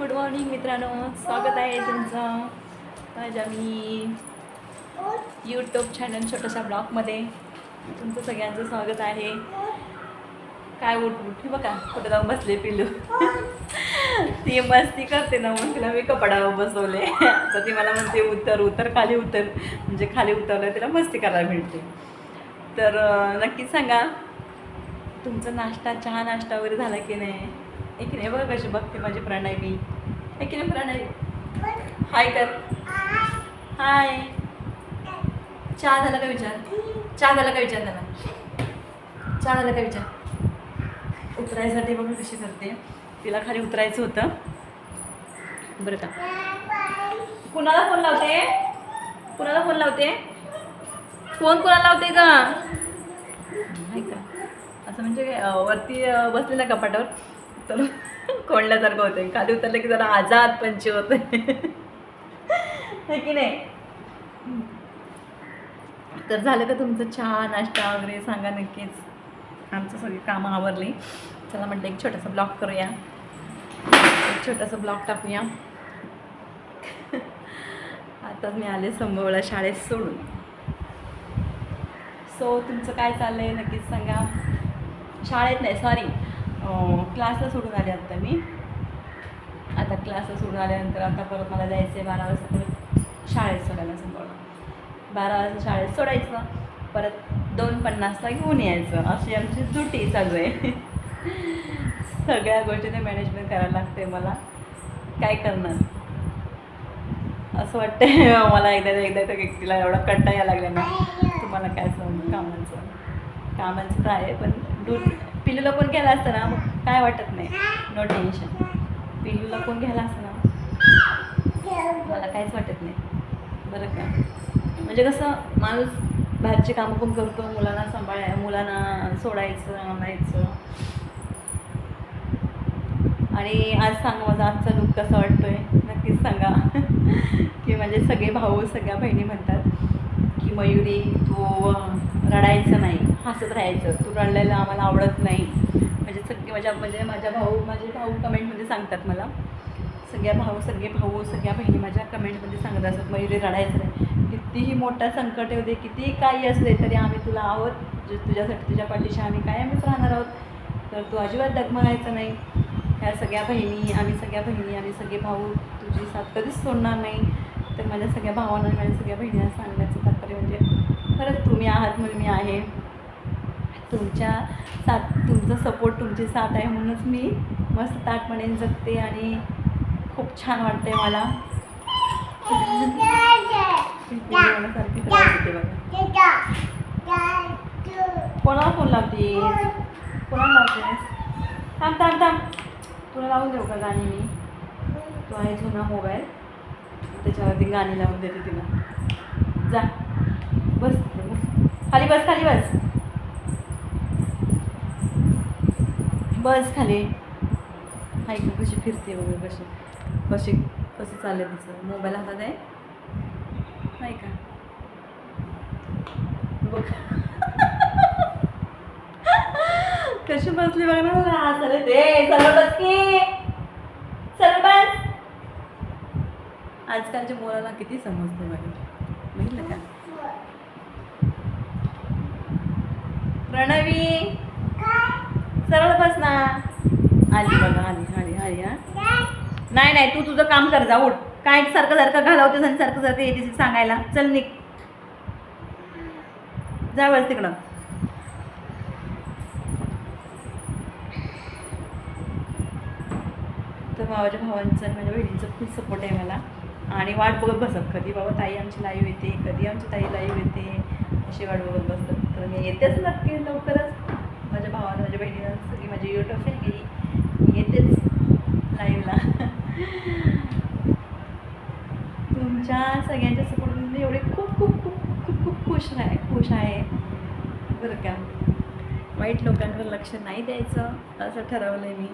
Good morning मित्रांनो स्वागत आहे तुमचं माझ्या मी यूट्यूब चॅनल छोट्याशा ब्लॉगमध्ये. तुमचं सगळ्यांचं स्वागत आहे. काय उठ उठ. बघा कुठं जाऊन बसले पिलू ती मस्ती करते ना मग तिला मी कपडावर बसवले. तर ती मला म्हणते उतर उतर खाली उतर. म्हणजे खाली उतरलं तिला मस्ती करायला मिळते तर नक्कीच सांगा तुमचा नाश्ता चहा नाश्ता वगैरे झाला की नाही? आहे की नाही बघा कशी बघते माझी प्रणवी आहे की नाही प्रणवी हाय कर. हाय चहा झाला का विचार? चहा झाला का विचार झाला चहा झाला का विचार? उतरायसाठी बघा कशी करते. तिला खाली उतरायचं होतं. बरं का. कुणाला फोन लावते? कुणाला फोन लावते? फोन कुणाला लावते का नाही का. असं म्हणजे वरती अं, कपाटावर. तर कोंडल्यासारखं होतं खाली उतरलं की जरा आजाद पंची होते की नाही? तर झालं का तुमचं चहा नाश्ता वगैरे सांगा नक्कीच. आमचं सगळी कामं आवरली. चला म्हटलं एक छोटासा ब्लॉग करूया. एक छोटासा ब्लॉग टाकूया. आता मी आले संभवला शाळेत सोडून. सो तुमचं काय चाललं आहे नक्कीच सांगा. शाळेत नाही सॉरी हो. क्लासला सोडून आले आता मी. आता क्लासला सोडून आल्यानंतर आता परत मला जायचं आहे बारा वाजता परत शाळेत सोडायला संपवलं बारा वाजता शाळेत सोडायचं. परत दोन पन्नासला घेऊन यायचं. अशी आमची ड्युटी चालू आहे. सगळ्या गोष्टीने मॅनेजमेंट करायला लागते मला. काय करणार? असं वाटतंय. मला एकदा एकदा त्या व्यक्तीला एवढा कंटाळ यायला लागला ना. तुम्हाला काय सांगू? कामांचं. कामांचं तर आहे पण दूध पिलूला कोण घ्यायला असतं ना मग काय वाटत नाही. नो टेन्शन पिलूला कोण घ्यायला असतं ना मला काहीच वाटत नाही. बरं का? म्हणजे कसं माणूस बाहेरची कामं पण करतो मुलांना सांभाळाय मुलांना सोडायचं आणायचं. आणि आज सांगा माझा आजचा लुक कसा वाटतोय? नक्कीच सांगा. की माझे सगळे भाऊ सगळ्या बहिणी म्हणतात की मयुरी तू रडायचं नाही. हसत राहायचं. तू रडलेलं आम्हाला आवडत नाही. म्हणजे सगळे माझ्या म्हणजे माझ्या भाऊ माझे भाऊ कमेंटमध्ये सांगतात मला. सगळ्या भाऊ सगळे भाऊ सगळ्या बहिणी माझ्या कमेंटमध्ये सांगत असतात मयुरी रडायचं नाही. कितीही मोठा संकट येऊ दे कितीही काही असले तरी आम्ही तुला आहोत. जे तुझ्यासाठी तुझ्या पाठीशी आम्ही कायमच राहणार आहोत. तर तू अजिबात डगमगायचं नाही. ह्या सगळ्या बहिणी आम्ही सगळ्या बहिणी आम्ही सगळे भाऊ तुझी साथ कधीच सोडणार नाही. तर माझ्या सगळ्या भावांना माझ्या सगळ्या बहिणींना सांगण्याचं तात्पर्य म्हणजे खरंच तुम्ही आहात म्हणून मी आहे. तुमच्या साथ तुमचा सपोर्ट तुमची साथ आहे म्हणूनच मी मस्त ताटपणे जगते आणि खूप छान वाटते मला. सारखी बघा कोणाला फोन लावते कोणाला लावतेस थांब थांब थांब. तुला लावून देऊ का गाणी मी? तो आहे जुना मोबाईल त्याच्यावरती गाणी लावून देते तिला. जा. बस. खाली बस खाली बस. बस खाली. ना कशी फिरते वगैरे कशी? कशी कसं चाललंय तिचं मोबाईल हातात आहे? नाही का? बघ. कशी बसली बघ ना मला हसायला ते. सरळ बस की. सरळ बस. आजकालच्या मुलाला किती समजते बघा. बघितलं का? प्रणवी. सरळ बस ना. आली बघा आली आली आली हा. नाही नाही तू तुझं काम कर जा उठ. काय सारखं सारखं घालवतेस आणि सारखं सारखं येते सांगायला. चल निघ. जा बस तिकडं. तर भावाच्या भावांचं आणि माझ्या बहिणीचं खूप सपोर्ट आहे मला. आणि वाट बघत बसत. कधी बाबा ताई आमची लाईव्ह येते कधी आमची ताई लाईव्ह येते. अशी वाट बघत बसतात तर मी येतेच नक्की लवकरच. माझ्या सगळी माझी यूट्यूब फॅमिली येतेच लाईव्हला तुमच्या सगळ्यांच्या सपोर्टमध्ये मी एवढे खूप खूप खूप खूप खूप खुश आहे खुश आहे. बरं का? वाईट लोकांकडे लक्ष नाही द्यायचं असं ठरवलं आहे मी.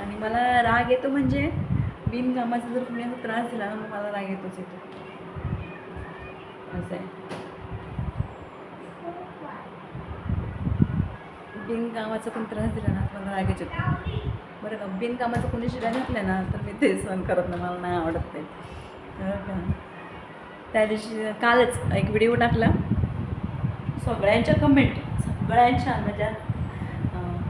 आणि मला राग येतो म्हणजे बिनकामाचा जर कुणी त्रास दिला ना मग मला राग येतोच येतो. असं आहे. बिनकामाचा पण त्रास दिला ना मला रागच येतो बरं का बिनकामाचं कोणी शिरा घातलं ना तर मी ते सहन करत नाही मला नाही आवडत ते. का. त्या दिवशी कालच एक व्हिडिओ टाकला. सगळ्यांच्या कमेंट सगळ्यांच्या म्हणजे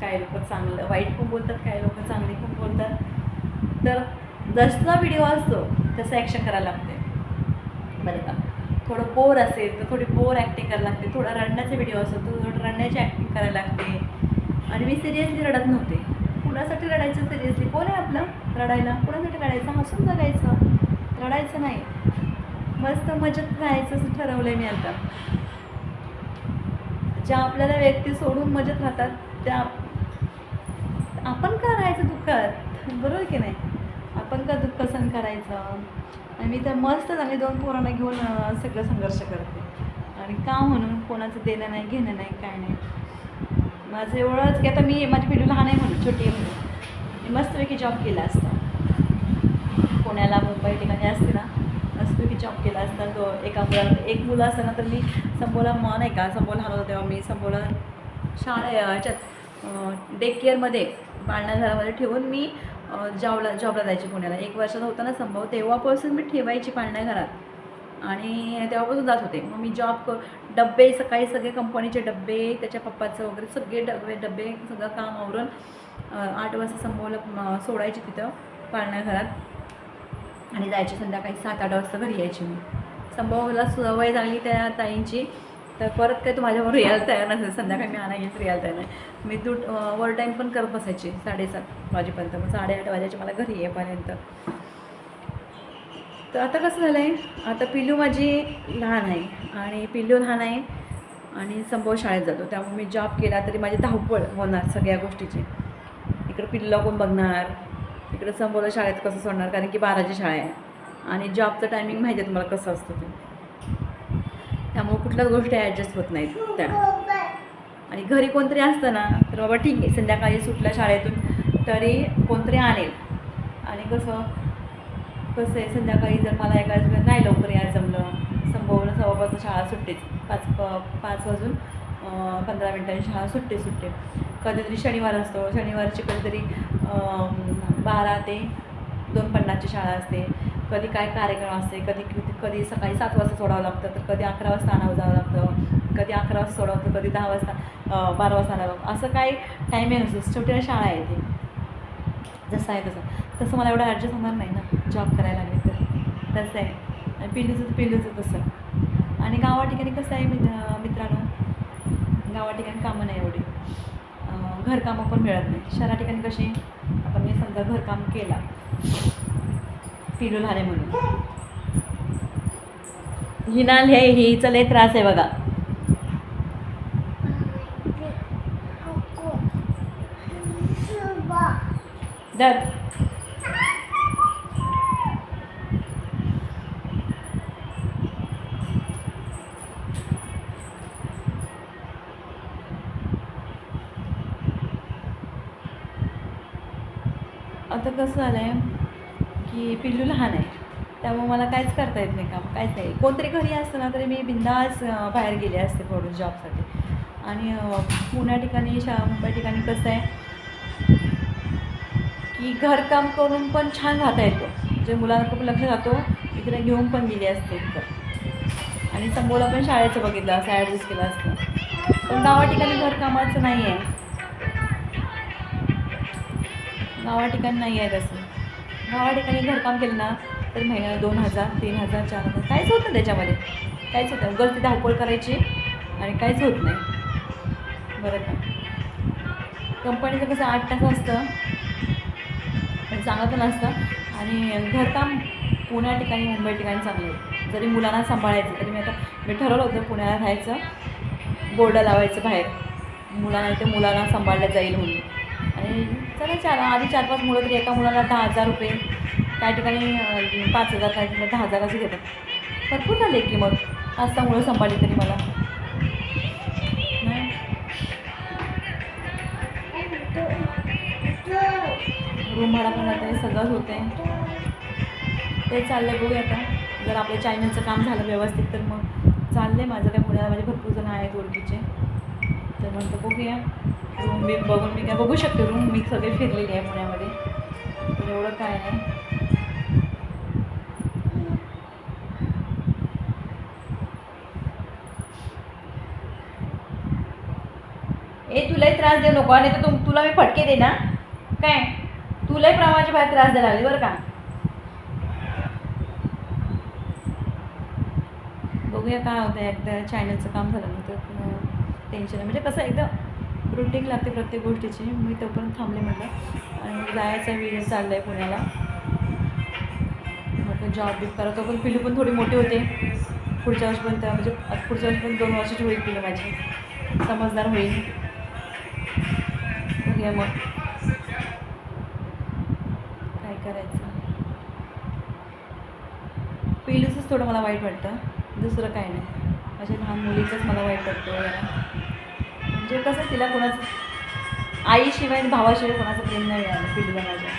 काही लोक चांगलं वाईट पण बोलतात काही लोक चांगली पण बोलतात. तर जसा व्हिडिओ असतो तसं ॲक्शन करायला लागते. बरं का. थोडं बोर असेल तर थोडी बोर ॲक्टिंग करायला लागते. थोडा रडण्याचा व्हिडिओ असतो तर थोडं रडण्याची ॲक्टिंग करायला लागते. आणि मी सिरियसली रडत नव्हते. कुणासाठी रडायचं सिरियसली कोण आहे आपलं रडायला? कुणासाठी रडायचं? हसून जगायचं रडायचं नाही. मस्त मजेत राहायचं असं ठरवलं आहे मी आता. ज्या आपल्याला व्यक्ती सोडून मजेत राहतात त्या आपण का राहायचं दुःखात? बरोबर की नाही? आपण का दुःख सहन करायचं? आणि मी तर मस्त चांगली दोन पोरांना घेऊन सगळं संघर्ष करते. आणि का म्हणून कोणाचं देणं नाही घेणं नाही काय नाही. माझं एवढंच की आता मी माझी पिढी लहान आहे म्हणून छोटी आहे म्हणून. मी मस्तपैकी जॉब केला असता. पुण्याला मुंबई ठिकाणी असते ना मस्तपैकी जॉब केला असता. तो एका मुला एक मुलं असताना तर मी संबोला मन नाही का? संबो लहान होता तेव्हा मी संबोला शाळे याच्यात डे केअरमध्ये पाळण्याघरामध्ये ठेवून मी जॉबला जॉबला जायची पुण्याला. एक वर्षाचा होता ना संभव तेव्हापासून मी ठेवायची पाळण्या घरात. आणि तेव्हापासून जात होते. मग मी जॉब क डब्बे सकाळी सगळे कंपनीचे डब्बे त्याच्या पप्पाचं वगैरे सगळे डबे डब्बे सगळं काम आवरून आठ वाजता संभवला सोडायची तिथं पाळण्या घरात. आणि जायची संध्याकाळी सात आठ वाजता घरी यायची मी. संभवला सवय झाली त्या ताईंची. तर परत काय तू माझ्यावर यायला तयार नसेल संध्याकाळी मी आणा येईल यायला तयार नाही. मी तू ओव्हर टाईम पण करत बसायची साडेसात वाजेपर्यंत. मग साडेआठ वाजायची मला घरी येईपर्यंत. तर आता कसं झालं आहे आता पिल्लू माझी लहान आहे आणि पिल्लू लहान आहे आणि संभव शाळेत जातो. त्यामुळे मी जॉब केला तरी माझी धावपळ होणार सगळ्या गोष्टीची. इकडं पिल्लूला कोण बघणार इकडं संभवला शाळेत कसं सोडणार कारण की बाराची शाळा आहे. आणि जॉबचं टायमिंग माहिती आहे तुम्हाला कसं असतं ते. त्यामुळे कुठल्याच गोष्टी ॲडजस्ट होत नाहीत त्या. आणि घरी कोणतरी असतं ना तर बाबा ठीक आहे संध्याकाळी सुटल्या शाळेतून तरी कोणतरी आणेल. आणि कसं कसं आहे संध्याकाळी जर मला एकाच वेळ नाही लवकर या जमलं संभवलं सव्वापासून शाळा सुटतेच. पाच प पाच वाजून पंधरा मिनटांनी शाळा सुटते सुट्टे कधीतरी शनिवार असतो. शनिवारची कधीतरी बारा ते दोन पन्नासची शाळा असते. कधी काय कार्यक्रम असते कधी किती कधी सकाळी सात वाजता सोडावं लागतं तर कधी अकरा वाजता आणावं जावं लागतं कधी अकरा वाजता सोडावं कधी दहा वाजता बारा वाजता आणावं लागतं. असं काही टायमिंग नसतो. छोट्या शाळा आहे ते. जसं आहे तसं. तसं मला एवढं ॲडजस्ट होणार नाही ना जॉब करायला लागले तर. तसं आहे. आणि पिल्लूचं तर पिल्लूचं तसं. आणि गावा ठिकाणी कसं आहे मित्रांनो? गावा ठिकाणी कामं नाही एवढी. घरकामं पण मिळत नाही. शहरा ठिकाणी कशी? आता मी समजा घरकाम केला. पिलू झाले म्हणून. हिनाल हे हिचं लय त्रास आहे बघा. दर आता कसं झालं आहे की पिल्लू लहान आहे. त्यामुळे मला काहीच करता येत नाही काम काहीच नाही. कोणतरी घरी असतं ना तरी मी बिंदास बाहेर गेले असते थोडं जॉबसाठी. आणि पुण्या ठिकाणी शा मुंबई ठिकाणी कसं आहे की घरकाम करून पण छान राहता येतो. जे म्हणजे मुलांना खूप लक्ष जातो इकडे घेऊन पण गेली असते इथं. आणि समोरला पण शाळेचं बघितलं असं ॲडजस्ट केलं असतं. पण गावा ठिकाणी घरकामाचं नाही आहे गावा ठिकाणी नाही आहे तसं. गावा ठिकाणी घरकाम केलं ना तर महिन्याला दोन हजार तीन हजार चार हजार काहीच होत नाही त्याच्यामध्ये. काहीच होत नाही. उगाच ती धावपळ करायची आणि काहीच होत नाही. बरं का? कंपनीचं कसं आठ तास असतं. पण चांगलं पण असतं. आणि घरकाम पुण्या ठिकाणी मुंबई ठिकाणी चांगलं आहे. जरी मुलांना सांभाळायचं तरी मी आता मी ठरवलं होतं पुण्याला राहायचं. बोर्ड लावायचं बाहेर. मुलांना इथे मुलांना सांभाळलं जाईल म्हणून. आणि चला चार आधी चार पाच मुलं तरी एका मुलाला दहा हजार रुपये काही ठिकाणी पाच हजार काही ठिकाणी दहा हजार असे घेतात. भरपूर झाले की मग. पाच मुळं सांभाळली तरी मला. नाही? रूम भाडा पण जाते सगळंच होते ते चाललंय बघूया आता. जर आपल्या चॅनलचं काम झालं व्यवस्थित तर मग चाललं आहे माझं. काय पुण्याला माझे भरपूर जण आहेत ओळखीचे. तर म्हणतो बघूया. रूम बी बघून मी काय बघू शकते. रूम मी सगळे फिरलेली आहे पुण्यामध्ये. एवढं काय नाही. ए तुलाही त्रास देऊ नको आणि तर तू तुला मी फटके दे ना काय तुलाही प्रमाणाच्या बाहेर त्रास द्यायला लागले बरं का? बघूया काय होतं एकदा चॅनलचं काम झाल्यानंतर टेन्शन आहे. म्हणजे कसं एकदम रुटीन लागते प्रत्येक गोष्टीची. मी तोपर्यंत थांबले म्हटलं. आणि जायचा वेळ चालला आहे पुण्याला. म्हणजे जॉब बिब करा तो पण पिलू पण थोडी मोठी होते. पुढच्या वर्षपर्यंत म्हणजे पुढच्या वर्षपर्यंत दोन वर्षाची होईल पिलू माझी. समजदार होईल. बघूया मग. काय करायचं? पिलूचंच थोडं मला वाईट वाटतं. दुसरं काय नाही. माझ्या लहान मुलीचंच मला वाईट वाटतं वगैरे म्हणजे कसं तिला कोणाचं आईशिवाय आणि भावाशिवाय कोणाचं प्रेम नाही मिळालं पिलूला माझ्या.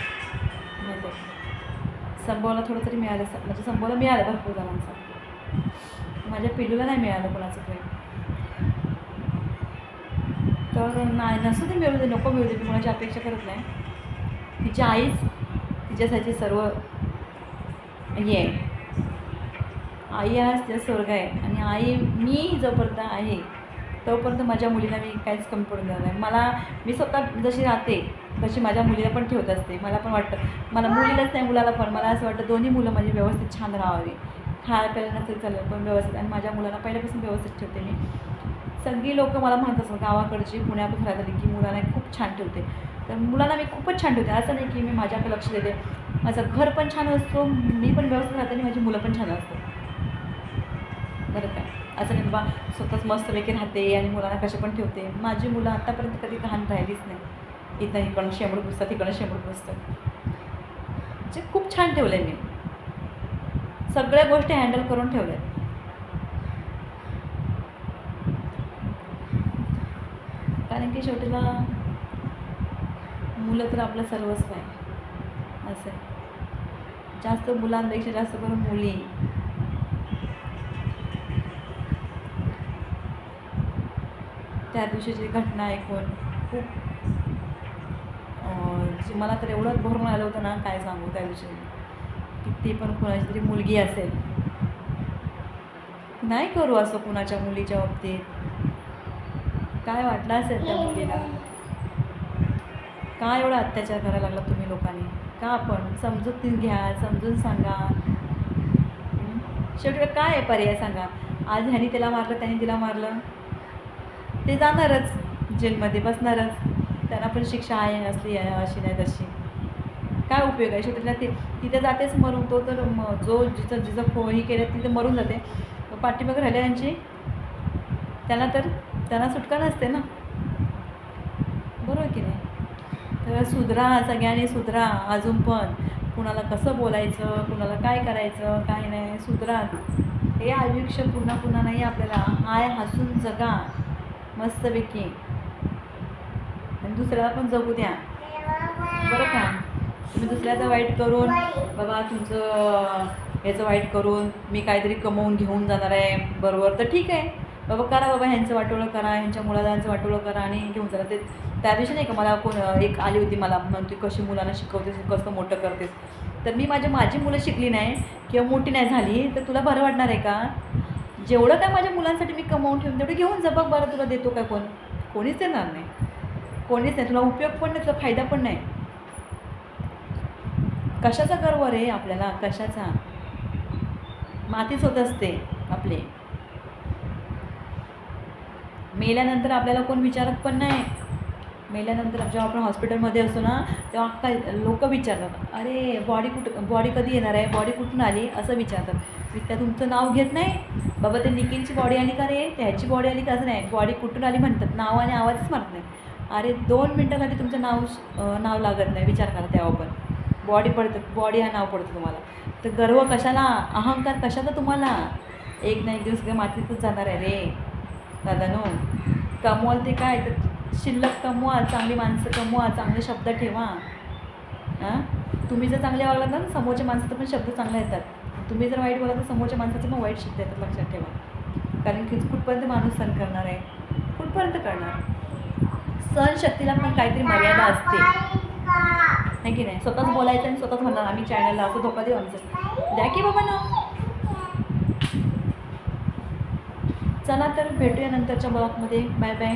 नाही तर. संभवला थोडं तरी मिळालं असं म्हणजे संभवला मिळालं भरपूर जणांचं. माझ्या पिलूला नाही मिळालं कोणाचं प्रेम. तर नाही नसू ते मिळू दे नको मिळू दे मी कोणाची अपेक्षा करत नाही. तिची आईच तिच्यासाठी सर्व हे आहे. आई आज त्या स्वर्ग आहे आणि आई मी जोपर्यंत आहे तोपर्यंत माझ्या मुलीला मी काहीच कमी पडून देणार नाही. मला मी स्वतः जशी राहते तशी माझ्या मुलीला पण ठेवत असते. मला पण वाटतं मला मुलीलाच नाही मुलाला पण. मला असं वाटतं दोन्ही मुलं माझी व्यवस्थित छान राहावी. खायला प्यायला नसेल चालेल पण व्यवस्थित. आणि माझ्या मुलाला पहिल्यापासून व्यवस्थित ठेवते मी. सगळी लोकं मला म्हणत असतात गावाकडची पुण्यापासून राहत आली की मुलांना खूप छान ठेवते. तर मुलांना मी खूपच छान ठेवते. असं नाही की मी माझ्याकडे लक्ष देते. माझं घर पण छान असतो मी पण व्यवस्थित राहते आणि माझी मुलं पण छान असतात. बरं काय असं नाही बाबा स्वतःच मस्तपैकी राहते आणि मुलांना कसे पण ठेवते. माझी मुलं आत्तापर्यंत कधी लहान राहिलीच नाही. इथं इकडं शेंबूड पुसतात इकडं शेंबूड पुसतात. म्हणजे खूप छान ठेवलं आहे मी. सगळ्या गोष्टी हँडल करून ठेवल्या कारण की शेवटीला मुलं तर आपलं सर्वस्व आहे. असं जास्त मुलांपेक्षा जास्त करून मुली. त्या दिवशीची घटना ऐकून खूप मला तर एवढंच भरून आलं होतं ना काय सांगू त्या दिवशी. की ती पण कुणाची तरी मुलगी असेल. नाही करू असं कुणाच्या मुलीच्या बाबतीत. काय वाटलं असेल त्या मुलीला? का एवढा अत्याचार करायला लागला तुम्ही लोकांनी? का आपण समजून घ्या समजून सांगा? शेवटी काय आहे पर्याय सांगा? आज ह्यानी त्याला मारलं त्याने तिला मारलं? ते जाणारच. जेलमध्ये बसणारच. त्यांना पण शिक्षा आहे असली आहे अशी नाही तशी. काय उपयोग आहे? शेवटीला ते तिथे जातेच मरून तो तर म जो जिचं जिचं खो ही केलं तिथे मरून जाते. पाठीमागे राहिल्याची त्यांना तर त्यांना सुटका नसते ना. बरोबर की नाही? तर सुधरा सगळ्यांनी सुधरा. अजून पण. कुणाला कसं बोलायचं कुणाला काय करायचं काय नाही. सुधरा. हे आयुष्य पुन्हा पुन्हा नाही आपल्याला. आय हसून जगा. मस्तपैकी. आणि दुसऱ्याला पण जगू द्या. बरं का? तुम्ही दुसऱ्याचं वाईट करून बाबा तुमचं याचं वाईट करून मी काहीतरी कमवून घेऊन जाणार आहे बरोबर. तर ठीक आहे. बाबा करा बाबा ह्यांचं वाटोळं करा ह्यांच्या मुलांचं वाटोळं करा आणि घेऊन जाणार ते त्या दिवशी नाही का मला कोण एक आली होती मला म्हणते कशी मुलांना शिकवतेस कसं मोठं करतेस. तर मी माझ्या माझी मुलं शिकली नाही किंवा मोठी नाही झाली तर तुला बरं वाटणार आहे का? जेवढं काय माझ्या मुलांसाठी मी कमावून ठेवून तेवढं घेऊन जा बघ बरं तुला देतो काय कोण. कोणीच देणार नाही. कोणीच नाही तुला उपयोग पण नाही तुला फायदा पण नाही. कशाचा गर्व रे आपल्याला? कशाचा? मातीच होत असते आपले. मेल्यानंतर आपल्याला कोण विचारत पण नाही. मेल्यानंतर जेव्हा आपण हॉस्पिटलमध्ये असतो ना तेव्हा काय लोक विचारतात अरे बॉडी कुठं बॉडी कधी येणार आहे? बॉडी कुठून आली? असं विचारतात. मी त्या तुमचं नाव घेत नाही? बाबा ते निखिलची बॉडी आली का रे? त्याची बॉडी आली का? असं नाही. बॉडी कुठून आली म्हणतात. नाव आणि आवाजच मारत नाही. अरे दोन मिनटासाठी तुमचं नाव नाव लागत नाही. विचार करा तेव्हा पण. बॉडी पडतं बॉडी हा नाव पडतं तुम्हाला. तर गर्व कशाला? अहंकार कशाचा तुम्हाला? एक ना एक दिवस मातीतच जाणार आहे रे. दादानो कमवाल ते काय? तर शिल्लक कमवा चांगली माणसं कमवा चांगले शब्द ठेवा. हां? तुम्ही जर चांगले वागलात ना समोरच्या माणसाचे पण शब्द चांगले येतात. तुम्ही जर वाईट बोला तर समोरच्या माणसाचे पण वाईट शब्द येतात लक्षात ठेवा. कारण की कुठपर्यंत माणूस सण करणार आहे? कुठपर्यंत करणार? सहनशक्तीला पण काहीतरी मर्यादा असते. आहे की नाही? स्वतःच बोलायचं आणि स्वतःच म्हणणार आम्ही चॅनलला असं धोका देऊ आमचं. द्या की बाबा ना. चला तर भेटूया नंतरच्या ब्लॉगमध्ये बाय बाय